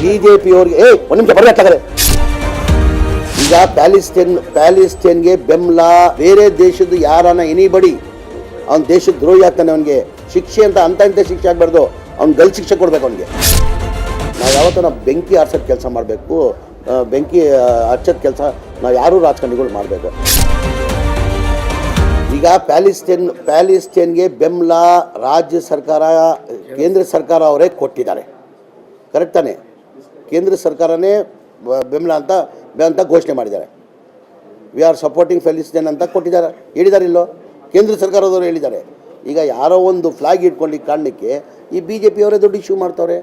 ಬಿಜೆಪಿಯವ್ರಿಗೆ ಏ ಒಂದು ನಿಮಿಷ ಬರ್ಬೇಕಾದ್ರೆ ಈಗ ಪ್ಯಾಲಿಸ್ಟೈನ್ ಪ್ಯಾಲಿಸ್ಟೈನ್ಗೆ ಬೆಂಬಲ, ಬೇರೆ ದೇಶದ ಯಾರನ್ನ ಎನಿಬಡಿ ಅವ್ನ ದೇಶದ ದ್ರೋಹಿ ಆಗ್ತಾನೆ ಅವನಿಗೆ. ಶಿಕ್ಷೆ ಅಂತ ಅಂತ ಇಂಥ ಶಿಕ್ಷೆ ಆಗಬಾರ್ದು. ಅವ್ನು ಗಲ್ ಶಿಕ್ಷೆ ಕೊಡ್ಬೇಕು ಅವನಿಗೆ. ನಾವು ಯಾವತ್ತೂ ನಾವು ಬೆಂಕಿ ಆರ್ಸೋದು ಕೆಲಸ ಮಾಡಬೇಕು. ಬೆಂಕಿ ಹಚ್ಚೋದು ಕೆಲಸ ನಾವು ಯಾರೂ ರಾಜಕಾರಣಿಗಳು ಮಾಡಬೇಕು. ಈಗ ಪ್ಯಾಲಿಸ್ಟೈನ್ ಪ್ಯಾಲಿಸ್ಟೈನ್ಗೆ ಬೆಂಬಲ ರಾಜ್ಯ ಸರ್ಕಾರ, ಕೇಂದ್ರ ಸರ್ಕಾರ ಅವರೇ ಕೊಟ್ಟಿದ್ದಾರೆ. ಕರೆಕ್ಟ್ ತಾನೆ? ಕೇಂದ್ರ ಸರ್ಕಾರನೇ ಬೆಂಬಲ ಅಂತ ಅಂತ ಘೋಷಣೆ ಮಾಡಿದ್ದಾರೆ. ವಿ ಆರ್ ಸಪೋರ್ಟಿಂಗ್ ಪ್ಯಾಲಿಸ್ಟೈನ್ ಅಂತ ಕೊಟ್ಟಿದ್ದಾರೆ. ಹೇಳಿದ್ದಾರೆ ಇಲ್ಲೋ? ಕೇಂದ್ರ ಸರ್ಕಾರದವರು ಹೇಳಿದ್ದಾರೆ. ಈಗ ಯಾರೋ ಒಂದು ಫ್ಲಾಗ್ ಇಟ್ಕೊಂಡು ಕಾರಣಕ್ಕೆ ಈ ಬಿ ಜೆ ಪಿಯವರೇ ದುಡ್ಡು ಇಶ್ಯೂ ಮಾಡ್ತವ್ರೆ.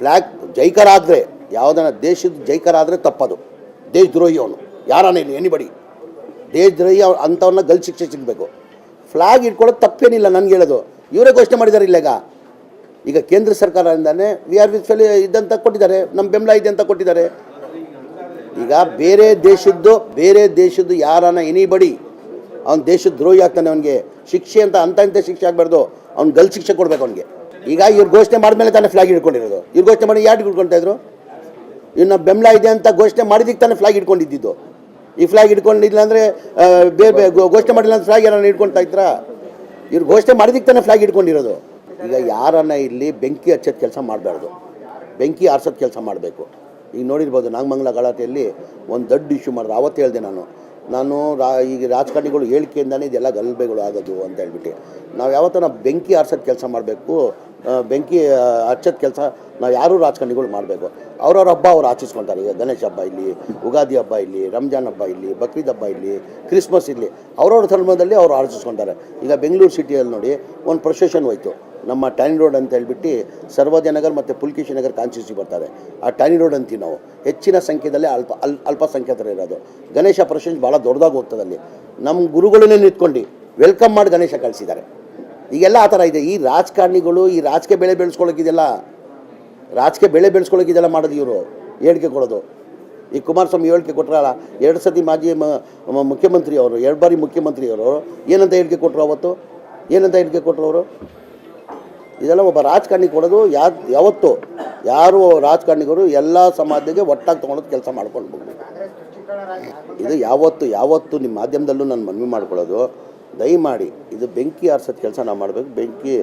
ಫ್ಲ್ಯಾಗ್ ಜೈಕಾರ ಆದರೆ ಯಾವುದನ್ನ ದೇಶದ ಜೈಕಾರ ಆದರೆ ತಪ್ಪದು. ದೇಶದ್ರೋಹಿ ಅವನು. ಯಾರನ್ನ ಇಲ್ಲಿ ಎನಿಬಡಿ ದೇಶದ್ರೋಹಿ ಅವ್ರು ಅಂಥವ್ರನ್ನ ಗಲ್ ಶಿಕ್ಷೆ ಸಿಗಬೇಕು. ಫ್ಲಾಗ್ ಇಟ್ಕೊಳ್ಳೋದು ತಪ್ಪೇನಿಲ್ಲ ನನಗೆ ಹೇಳೋದು. ಇವರೇ ಘೋಷಣೆ ಮಾಡಿದ್ದಾರೆ ಇಲ್ಲೇಗ? ಈಗ ಕೇಂದ್ರ ಸರ್ಕಾರದಿಂದಾನೆ ವಿ ಆರ್ ವಿತ್ ಫೆಲಿ ಇದ್ದಂತ ಕೊಟ್ಟಿದ್ದಾರೆ ನಮ್ಮ ಬೆಂಬಲ ಇದೆ ಅಂತ ಕೊಟ್ಟಿದ್ದಾರೆ. ಈಗ ಬೇರೆ ದೇಶದ್ದು ಬೇರೆ ದೇಶದ್ದು ಯಾರನ್ನ ಎನಿಬಡಿ ಅವ್ನ ದೇಶದ ದ್ರೋಹಿ ಆಗ್ತಾನೆ ಅವನಿಗೆ. ಶಿಕ್ಷೆ ಅಂತ ಅಂತ ಇಂಥ ಶಿಕ್ಷೆ ಆಗಬಾರ್ದು, ಅವ್ನು ಗಲ್ ಶಿಕ್ಷೆ ಕೊಡ್ಬೇಕು ಅವನಿಗೆ. ಈಗ ಇವ್ರು ಘೋಷಣೆ ಮಾಡಿದ್ಮೇಲೆ ತಾನೇ ಫ್ಲಾಗ್ ಹಿಡ್ಕೊಂಡಿರೋದು. ಇವ್ರು ಘೋಷಣೆ ಮಾಡಿ ಯಾರು ಹಿಡ್ಕೊಳ್ತಾ ಇದ್ರು? ಇನ್ನು ಬೆಂಬಲ ಇದೆ ಅಂತ ಘೋಷಣೆ ಮಾಡಿದಕ್ಕೆ ತಾನೇ ಫ್ಲಾಗ್ ಹಿಡ್ಕೊಂಡಿದ್ದು. ಈ ಫ್ಲಾಗ್ ಹಿಡ್ಕೊಂಡಿಲ್ಲ ಅಂದರೆ ಬೇರೆ ಘೋಷಣೆ ಮಾಡಿಲ್ಲ ಅಂತ ಫ್ಲಾಗ್ ಯಾರನ್ನ ಹಿಡ್ಕೊಳ್ತಾ ಇದ್ರಾ? ಇವ್ರು ಘೋಷಣೆ ಮಾಡಿದಕ್ಕೆ ತಾನೇ ಫ್ಲಾಗ್ ಹಿಡ್ಕೊಂಡಿರೋದು. ಈಗ ಯಾರನ್ನ ಇಲ್ಲಿ ಬೆಂಕಿ ಹಚ್ಚೋದು ಕೆಲಸ ಮಾಡಬಾರ್ದು. ಬೆಂಕಿ ಆರ್ಸೋದು ಕೆಲಸ ಮಾಡಬೇಕು. ಈಗ ನೋಡಿರ್ಬೋದು ನಾಗಮಂಗಲ ಗಲಾಟೆಯಲ್ಲಿ ಒಂದು ದೊಡ್ಡ ಇಶ್ಯೂ ಮಾಡಿದ್ರು. ಆವತ್ತು ಹೇಳಿದೆ ನಾನು. ನಾನು ರಾ, ಈಗ ರಾಜಕಾರಣಿಗಳು ಹೇಳಿಕೆಯಿಂದಾನೇ ಇದೆಲ್ಲ ಗಲಭೆಗಳು ಆಗೋದು ಅಂತ ಹೇಳ್ಬಿಟ್ಟು. ನಾವು ಯಾವತ್ತೂ ನಾವು ಬೆಂಕಿ ಆರ್ಸೋದು ಕೆಲಸ ಮಾಡಬೇಕು ಬೆಂಕಿ ಹಚ್ಚೋದು ಕೆಲಸ ನಾವು ಯಾರೂ ರಾಜಕಾರಣಿಗಳು ಮಾಡಬೇಕು. ಅವ್ರವ್ರ ಹಬ್ಬ ಅವ್ರು ಆಚರಿಸ್ಕೊಳ್ತಾರೆ ಈಗ ಗಣೇಶ ಹಬ್ಬ ಇಲ್ಲಿ, ಉಗಾದಿ ಹಬ್ಬ ಇಲ್ಲಿ, ರಂಜಾನ್ ಹಬ್ಬ ಇಲ್ಲಿ, ಬಕ್ರೀದ್ ಹಬ್ಬ ಇಲ್ಲಿ, ಕ್ರಿಸ್ಮಸ್ ಇಲ್ಲಿ. ಅವ್ರವ್ರ ಧರ್ಮದಲ್ಲಿ ಅವ್ರು ಆಚರಿಸ್ಕೊಂತಾರೆ. ಈಗ ಬೆಂಗಳೂರು ಸಿಟಿಯಲ್ಲಿ ನೋಡಿ ಒಂದು ಪ್ರೊಸೆಷನ್ ಹೋಯ್ತು. ನಮ್ಮ ಟ್ಯಾನಿ ರೋಡ್ ಅಂತ ಹೇಳ್ಬಿಟ್ಟು ಸರ್ವೋದಯ ನಗರ್ ಮತ್ತು ಪುಲ್ಕೇಶಿ ನಗರ್ ಕಾನ್ಸ್ಟಿಟ್ಯೂನ್ಸಿ ಬರ್ತಾರೆ. ಆ ಟ್ಯಾನಿ ರೋಡ್ ಅಂತೀವಿ ನಾವು. ಹೆಚ್ಚಿನ ಸಂಖ್ಯೆಯಲ್ಲಿ ಅಲ್ಪ ಅಲ್ ಅಲ್ಪಸಂಖ್ಯಾತರು ಇರೋದು. ಗಣೇಶ ಪ್ರೊಸೆಷನ್ ಭಾಳ ದೊಡ್ಡದಾಗಿ ಹೋಗ್ತದೆ ಅಲ್ಲಿ. ನಮ್ಮ ಗುರುಗಳನ್ನೇ ನಿಂತ್ಕೊಂಡು ವೆಲ್ಕಮ್ ಮಾಡಿ ಗಣೇಶ ಕಳಿಸಿದ್ದಾರೆ. ಈಗೆಲ್ಲ ಆ ಥರ ಇದೆ. ಈ ರಾಜಕಾರಣಿಗಳು ಈ ರಾಜಕೀಯ ಬೆಳೆ ಬೆಳೆಸ್ಕೊಳ್ಳೋಕ್ಕಿದೆಲ್ಲ ರಾಜಕೀಯ ಬೆಳೆ ಬೆಳೆಸ್ಕೊಳ್ಳೋಕ್ಕಿದೆಲ್ಲ ಮಾಡೋದು ಇವರು. ಹೇಳಿಕೆ ಕೊಡೋದು. ಈ ಕುಮಾರಸ್ವಾಮಿ ಹೇಳಿಕೆ ಕೊಟ್ಟರಲ್ಲ ಎರಡು ಸತಿ ಮಾಜಿ ಮುಖ್ಯಮಂತ್ರಿ ಅವರು, ಎರಡು ಬಾರಿ ಮುಖ್ಯಮಂತ್ರಿ ಅವರು ಏನಂತ ಹೇಳಿಕೆ ಕೊಟ್ಟರು ಅವತ್ತು? ಏನಂತ ಹೇಳಿಕೆ ಕೊಟ್ಟರು ಅವರು? ಇದೆಲ್ಲ ಒಬ್ಬ ರಾಜಕಾರಣಿ ಕೊಡೋದು ಯಾ ಯಾವತ್ತು ಯಾರು ರಾಜಕಾರಣಿಗಳು ಎಲ್ಲ ಸಮಾಜಕ್ಕೆ ಒಟ್ಟಾಗಿ ತೊಗೊಳೋದು ಕೆಲಸ ಮಾಡ್ಕೊಂಡು ಇದು ಯಾವತ್ತು ಯಾವತ್ತು ನಿಮ್ಮ ಮಾಧ್ಯಮದಲ್ಲೂ ನಾನು ಮನವಿ ಮಾಡ್ಕೊಳ್ಳೋದು, ದಯಮಾಡಿ ಇದು ಬೆಂಕಿ ಆರ್ಸೋದು ಕೆಲಸ ನಾವು ಮಾಡಬೇಕು, ಬೆಂಕಿ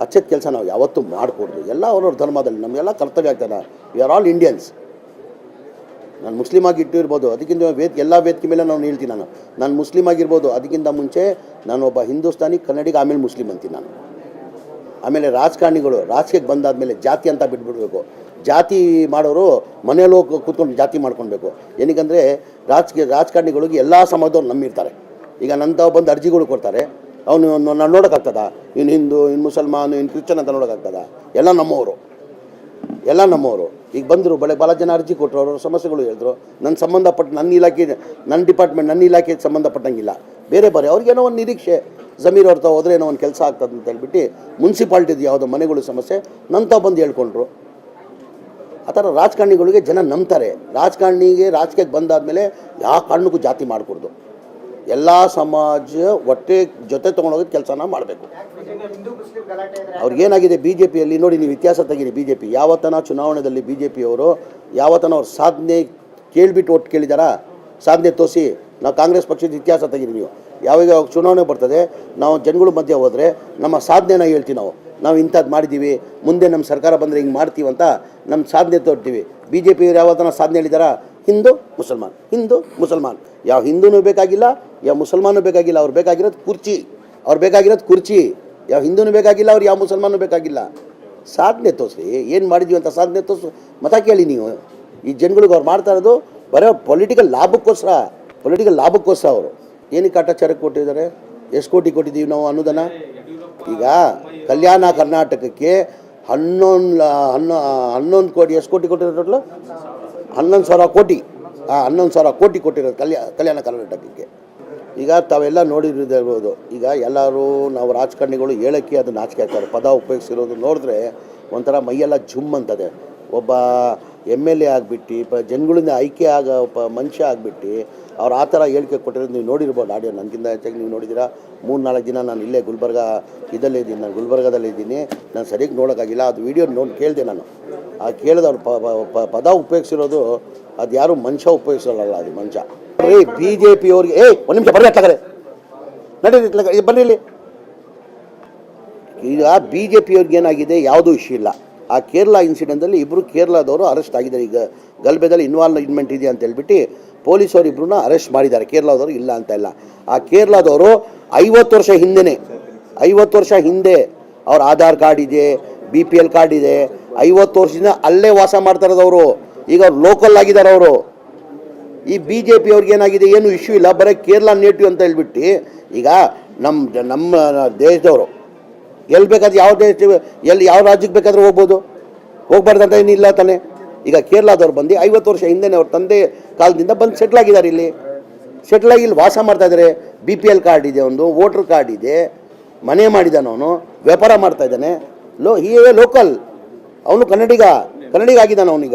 ಹಚ್ಚೋದು ಕೆಲಸ ನಾವು ಯಾವತ್ತೂ ಮಾಡಿಕೊಡ್ದು. ಎಲ್ಲ ಅವ್ರವ್ರ ಧರ್ಮದಲ್ಲಿ, ನಮಗೆಲ್ಲ ಕರ್ತವ್ಯ ಆಗ್ತದೆ ವಿ ಆರ್ ಆಲ್ ಇಂಡಿಯನ್ಸ್ ನಾನು ಮುಸ್ಲಿಮ್ ಆಗಿ ಇಟ್ಟಿರ್ಬೋದು, ಅದಕ್ಕಿಂತ ವೇದಿಕೆ ಎಲ್ಲ ವೇದಿಕೆ ಮೇಲೆ ನಾನು ಹೇಳ್ತೀನಿ ನಾನು. ನಾನು ಮುಸ್ಲಿಮ್ ಆಗಿರ್ಬೋದು, ಅದಕ್ಕಿಂತ ಮುಂಚೆ ನಾನು ಒಬ್ಬ ಹಿಂದೂಸ್ತಾನಿ ಕನ್ನಡಿಗ ಆಮೇಲೆ ಮುಸ್ಲಿಮ್ ಅಂತೀನಿ ನಾನು. ಆಮೇಲೆ ರಾಜಕಾರಣಿಗಳು, ರಾಜಕೀಯಕ್ಕೆ ಬಂದಾದಮೇಲೆ ಜಾತಿ ಅಂತ ಬಿಟ್ಬಿಡ್ಬೇಕು. ಜಾತಿ ಮಾಡೋರು ಹೋಗಿ ಕೂತ್ಕೊಂಡು ಜಾತಿ ಮಾಡ್ಕೊಳ್ಬೇಕು. ಏನಕ್ಕಂದರೆ ರಾಜಕೀಯ, ರಾಜಕಾರಣಿಗಳಿಗೆ ಎಲ್ಲ ಸಮಾಜದವ್ರು ನಂಬಿರ್ತಾರೆ ಈಗ ನಂತ ಬಂದು ಅರ್ಜಿಗಳು ಕೊಡ್ತಾರೆ. ಅವನು ನಾನು ನೋಡೋಕ್ಕಾಗ್ತದ? ಇನ್ನು ಹಿಂದೂ ಇನ್ನು ಮುಸಲ್ಮಾನು ಇನ್ನು ಕ್ರಿಶ್ಚನ್ ಅಂತ ನೋಡೋಕ್ಕಾಗ್ತದ? ಎಲ್ಲ ನಮ್ಮವರು. ಎಲ್ಲ ನಮ್ಮವರು. ಈಗ ಬಂದರು, ಬಳೆ ಭಾಳ ಜನ ಅರ್ಜಿ ಕೊಟ್ಟರು ಅವರು ಸಮಸ್ಯೆಗಳು ಹೇಳಿದ್ರು. ನನ್ನ ಸಂಬಂಧಪಟ್ಟ ನನ್ನ ಇಲಾಖೆ ನನ್ನ ಡಿಪಾರ್ಟ್ಮೆಂಟ್ ನನ್ನ ಇಲಾಖೆಗೆ ಸಂಬಂಧಪಟ್ಟಂಗಿಲ್ಲ. ಬೇರೆ ಬೇರೆ, ಅವ್ರಿಗೇನೋ ಒಂದು ನಿರೀಕ್ಷೆ. ಜಮೀರ್ ಅವ್ರ ಹೋದ್ರೆ ಏನೋ ಒಂದು ಕೆಲಸ ಆಗ್ತದೆ ಅಂತ ಹೇಳ್ಬಿಟ್ಟು ಮುನ್ಸಿಪಾಲ್ಟಿದು ಯಾವುದೋ ಮನೆಗಳು ಸಮಸ್ಯೆ ನಂತ ಬಂದು ಹೇಳ್ಕೊಂಡ್ರು. ಆ ಥರ ರಾಜಕಾರಣಿಗಳಿಗೆ ಜನ ನಂಬ್ತಾರೆ. ರಾಜಕಾರಣಿಗೆ ರಾಜಕೀಯಕ್ಕೆ ಬಂದಾದಮೇಲೆ ಯಾವ ಕಾರಣಕ್ಕೂ ಜಾತಿ ಮಾಡಿಕೊಡ್ದು. ಎಲ್ಲ ಸಮಾಜ ಒಟ್ಟೆ ಜೊತೆ ತೊಗೊಂಡೋಗೋದು ಕೆಲಸನ ಮಾಡಬೇಕು. ಅವ್ರಿಗೇನಾಗಿದೆ ಬಿ ಜೆ ಪಿಯಲ್ಲಿ ನೋಡಿ ನೀವು ಇತಿಹಾಸ ತೆಗೀರಿ ಬಿ ಜೆ ಪಿ ಯಾವತ್ತನ ಚುನಾವಣೆಯಲ್ಲಿ ಬಿ ಜೆ ಪಿಯವರು ಯಾವತ್ತನ ಅವ್ರ ಸಾಧನೆ ಕೇಳಿಬಿಟ್ಟು ಒಟ್ಟು ಕೇಳಿದಾರಾ? ಸಾಧನೆ ತೋರಿಸಿ, ನಾವು ಕಾಂಗ್ರೆಸ್ ಪಕ್ಷದ ಇತಿಹಾಸ ತೆಗೀರಿ ನೀವು. ಯಾವಾಗ ಚುನಾವಣೆ ಬರ್ತದೆ, ನಾವು ಜನಗಳ ಮಧ್ಯೆ ಹೋದರೆ ನಮ್ಮ ಸಾಧನೆನ ಹೇಳ್ತೀವಿ ನಾವು. ನಾವು ಇಂಥದ್ದು ಮಾಡಿದ್ದೀವಿ, ಮುಂದೆ ನಮ್ಮ ಸರ್ಕಾರ ಬಂದರೆ ಹಿಂಗೆ ಮಾಡ್ತೀವಿ ಅಂತ ನಮ್ಮ ಸಾಧನೆ ತೋರ್ತೀವಿ. ಬಿ ಜೆ ಪಿಯವರು ಯಾವತ್ತನ ಸಾಧನೆ ಹೇಳಿದಾರ? ಹಿಂದೂ, ಮುಸಲ್ಮಾನ್. ಹಿಂದೂ, ಮುಸಲ್ಮಾನ್. ಯಾವ ಹಿಂದೂನೂ ಬೇಕಾಗಿಲ್ಲ, ಯಾವ ಮುಸಲ್ಮಾನೂ ಬೇಕಾಗಿಲ್ಲ, ಅವ್ರು ಬೇಕಾಗಿರೋದು ಕುರ್ಚಿ. ಅವ್ರು ಬೇಕಾಗಿರೋದು ಕುರ್ಚಿ. ಯಾವ ಹಿಂದೂನೂ ಬೇಕಾಗಿಲ್ಲ, ಅವ್ರು ಯಾವ ಮುಸಲ್ಮಾನೂ ಬೇಕಾಗಿಲ್ಲ. ಸಾಧನೆ ತೋರಿಸಿ, ಏನು ಮಾಡಿದ್ವಿ ಅಂತ ಸಾಧನೆ ತೋರಿಸು. ಮತ ಕೇಳಿ ನೀವು. ಈ ಜನಗಳಿಗೆ ಅವ್ರು ಮಾಡ್ತಾ ಇರೋದು ಬರೋ ಪೊಲಿಟಿಕಲ್ ಲಾಭಕ್ಕೋಸ್ಕರ ಪೊಲಿಟಿಕಲ್ ಲಾಭಕ್ಕೋಸ್ಕರ ಅವರು. ಏನಕ್ಕೆ ಕಾಟಾಚಾರಕ್ಕೆ ಕೊಟ್ಟಿದ್ದಾರೆ? ಎಷ್ಟು ಕೋಟಿ ಕೊಟ್ಟಿದ್ದೀವಿ ನಾವು ಅನುದಾನ? ಈಗ ಕಲ್ಯಾಣ ಕರ್ನಾಟಕಕ್ಕೆ ಹನ್ನೊಂದು ಹನ್ನೊ, ಹನ್ನೊಂದು ಕೋಟಿ, ಎಷ್ಟು ಕೋಟಿ ಕೊಟ್ಟಿರೋ ಟೋಟ್ಲು ಹನ್ನೊಂದು ಸಾವಿರ ಕೋಟಿ. ಆ ಹನ್ನೊಂದು ಸಾವಿರ ಕೋಟಿ ಕೊಟ್ಟಿರೋದು ಕಲ್ಯಾ, ಕಲ್ಯಾಣ ಕರ್ನಾಟಕಕ್ಕೆ. ಈಗ ತಾವೆಲ್ಲ ನೋಡಿರ್ಬೋದು. ಈಗ ಎಲ್ಲರೂ ನಾವು ರಾಜಕಾರಣಿಗಳು ಹೇಳೋಕ್ಕೆ ಅದು ನಾಚಿಕೆ ಆಗ್ತಾರೆ. ಪದ ಉಪಯೋಗಿಸಿರೋದು ನೋಡಿದ್ರೆ ಒಂಥರ ಮೈಯೆಲ್ಲ ಜುಮ್ ಅಂತದೆ. ಒಬ್ಬ ಎಂ ಎಲ್ ಎ ಆಗಿಬಿಟ್ಟು, ಪ, ಜನಗಳಿಂದ ಆಯ್ಕೆ ಆಗ ಒಬ್ಬ ಮನುಷ್ಯ ಆಗಿಬಿಟ್ಟು ಅವ್ರು ಆ ಥರ ಹೇಳಿಕೆ ಕೊಟ್ಟಿರೋದು ನೀವು ನೋಡಿರ್ಬೋದು ಆಡಿಯೋ. ನನಗಿಂತ ಹೆಚ್ಚಾಗಿ ನೀವು ನೋಡಿದ್ದೀರಾ? ಮೂರು ನಾಲ್ಕು ದಿನ ನಾನು ಇಲ್ಲೇ ಗುಲ್ಬರ್ಗ ಇದಲ್ಲೇ ಇದ್ದೀನಿ. ನಾನು ಗುಲ್ಬರ್ಗದಲ್ಲೇ ಇದ್ದೀನಿ. ನಾನು ಸರಿಯಾಗಿ ನೋಡೋಕ್ಕಾಗಿಲ್ಲ. ಅದು ವಿಡಿಯೋ ನೋಡಿ ಕೇಳಿದೆ ನಾನು. ಆ ಕೇಳಿದ ಅವ್ರು ಪ- ಪ- ಪದ ಉಪಯೋಗಿಸಿರೋದು ಅದು ಯಾರು ಮನುಷ್ಯ ಉಪಯೋಗಿಸಲ್ಲ ಅದು ಮನುಷ್ಯ. ರೀ ಬಿ ಜೆ ಪಿಯವ್ರಿಗೆ ಏಯ್ ಒಂದು ನಿಮಿಷ ಬರ್ರಿ ಅಟ್ಲಾಗರೆ. ನಡೀರಿ ಬನ್ನಿ ಇಲ್ಲಿ ಈಗ ಬಿ ಜೆ ಪಿಯವ್ರಿಗೆ ಏನಾಗಿದೆ? ಯಾವುದೂ ಇಶ್ಯೂ ಇಲ್ಲ. ಆ ಕೇರಳ ಇನ್ಸಿಡೆಂಟಲ್ಲಿ ಇಬ್ಬರು ಕೇರಳದವರು ಅರೆಸ್ಟ್ ಆಗಿದ್ದಾರೆ. ಈಗ ಗಲ್ಬೆದಲ್ಲಿ ಇನ್ವಾಲ್ವ್ಮೆಂಟ್ ಇದೆ ಅಂತ ಹೇಳ್ಬಿಟ್ಟು ಪೊಲೀಸರು ಇಬ್ಬರನ್ನ ಅರೆಸ್ಟ್ ಮಾಡಿದ್ದಾರೆ. ಕೇರಳದವರು ಇಲ್ಲ ಅಂತ ಇಲ್ಲ. ಆ ಕೇರಳದವರು ಐವತ್ತು ವರ್ಷ ಹಿಂದೆನೇ, ಐವತ್ತು ವರ್ಷ ಹಿಂದೆ ಅವ್ರ ಆಧಾರ್ ಕಾರ್ಡ್ ಇದೆ, ಬಿ ಪಿ ಎಲ್ ಕಾರ್ಡ್ ಇದೆ, ಐವತ್ತು ವರ್ಷದಿಂದ ಅಲ್ಲೇ ವಾಸ ಮಾಡ್ತಾ ಇರೋದವರು. ಈಗ ಅವ್ರು ಲೋಕಲ್ ಆಗಿದ್ದಾರೆ ಅವರು. ಈ ಬಿ ಜೆ ಪಿ ಅವ್ರಿಗೆ ಏನಾಗಿದೆ, ಏನು ಇಶ್ಯೂ ಇಲ್ಲ. ಬರೀ ಕೇರಳ ನೇಟಿವ್ ಅಂತ ಹೇಳ್ಬಿಟ್ಟು ಈಗ ನಮ್ಮ ನಮ್ಮ ದೇಶದವರು. ಎಲ್ಲಿ ಬೇಕಾದ್ರೆ ಯಾವ ದೇಶ, ಎಲ್ಲಿ ಯಾವ ರಾಜ್ಯಕ್ಕೆ ಬೇಕಾದ್ರೂ ಹೋಗ್ಬೋದು. ಹೋಗ್ಬಾರ್ದಂತ ಏನಿಲ್ಲ ತಾನೆ. ಈಗ ಕೇರಳದವ್ರು ಬಂದು ಐವತ್ತು ವರ್ಷ ಹಿಂದೆನೇ ಅವ್ರ ತಂದೆ ಕಾಲದಿಂದ ಬಂದು ಸೆಟ್ಲ್ ಆಗಿದ್ದಾರೆ ಇಲ್ಲಿ. ಸೆಟ್ಲ್ ಆಗಿ ಇಲ್ಲಿ ವಾಸ ಮಾಡ್ತಾ ಇದ್ದಾರೆ. ಬಿ ಪಿ ಎಲ್ ಕಾರ್ಡ್ ಇದೆ ಒಂದು ವೋಟ್ರ್ ಕಾರ್ಡ್ ಇದೆ. ಮನೆ ಮಾಡಿದ್ದಾನೆ ಅವನು, ವ್ಯಾಪಾರ ಮಾಡ್ತಾ ಇದ್ದಾನೆ. ಲೋ ಹೀ ಲೋಕಲ್ ಅವನು ಕನ್ನಡಿಗ ಕನ್ನಡಿಗ ಆಗಿದ್ದಾನೆ ಅವನೀಗ.